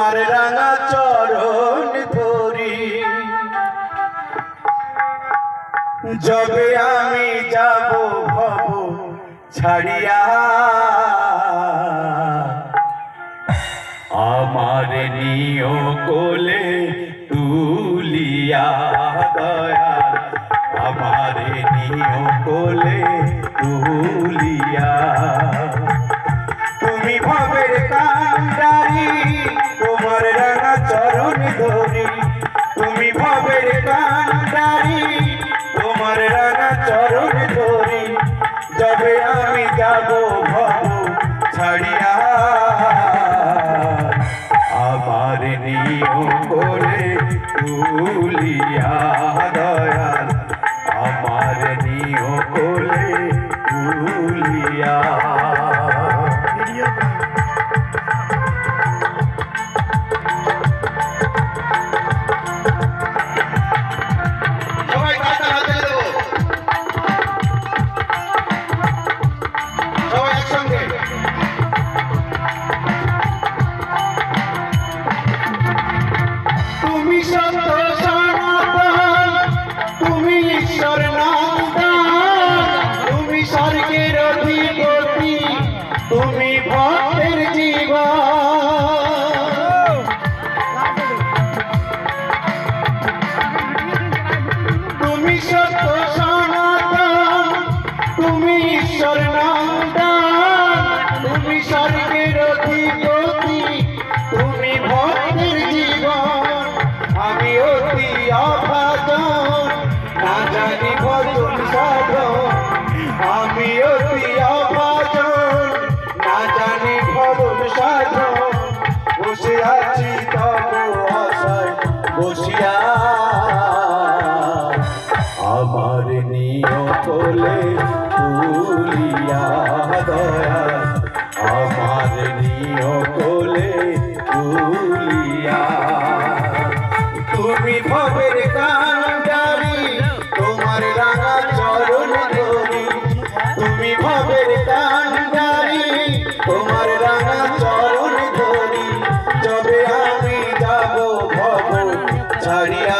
তোমার রাঙা চরণ ধরি যবে আমি যাব ভব ছাড়িয়া, আমার নিয় কোলে তুলিয়া দয়া আমার নিয় কোলে তুলিয়া আমার নিয় কোলে তুলিয়া দয়াল আমার নিয় কোলে তুলিয়া তুমি জীবন। তুমি সত্য সনাতন, তুমি ঈশ্বর তুমি স্বর্গের অধিপতি, তুমি ভক্তের জীবন। আমি অতি অভাজন, না জানি ভজন সাধন বসে আছি তব আশায়। বসিয়া আমার নিয় কোলে তুলিয়া দয়া, আমার নিয় কোলে তুলিয়া ছাড়িয়া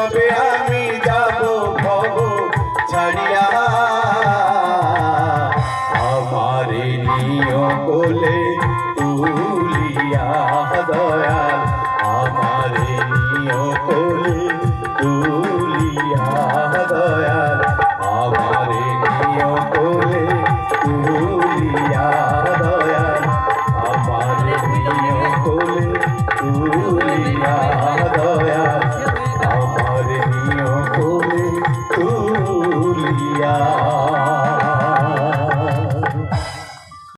কান্ডারি